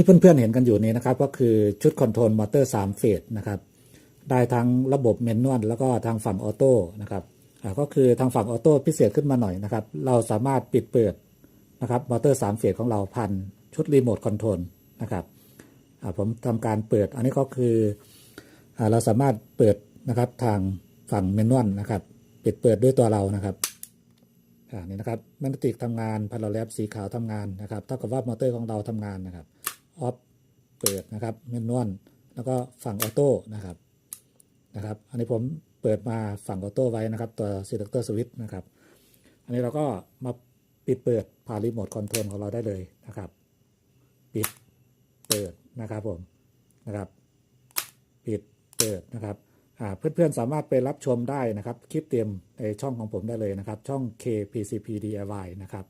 ที่เพื่อนๆเห็นกันอยู่นี้นะครับ ก็คือชุดคอนโทรลมอเตอร์3เฟสนะครับ ได้ทั้งระบบเมนนวลแล้วก็ทางฝั่งออโต้นะครับก็คือทางฝั่งออโต้พิเศษขึ้นมาหน่อยนะครับ เราสามารถปิดเปิดนะครับมอเตอร์3เฟสของเราพันชุดรีโมทคอนโทรลนะครับผมทำการเปิดอันนี้ก็คืออเราสามารถเปิดนะครับทางฝั่งเมนนวลนะครับปิดเปิดด้วยตัวเรานะครับนี่นะครับแมกนติกทำงานพาราแลบสีขาวทำงานนะครับเท่ากับว่ามอเตอร์ของเราทำงานนะครับ ออฟเปิดนะครับเมนนวลแล้วก็ฝั่งออโต้นะครับนะครับ อันนี้ผมเปิดมาฝั่งออโต้ไว้นะครับ ตัว selector switch นะครับ อันนี้เราก็มาปิดเปิดผ่านรีโมทคอนโทรลของเราได้เลยนะครับ ปิดเปิดนะครับผมนะครับ ปิดเปิดนะครับเพื่อนๆสามารถไปรับชมได้นะครับ คลิปเตรียมในช่องของผมได้เลยนะครับ ช่อง KPCP DIY นะครับ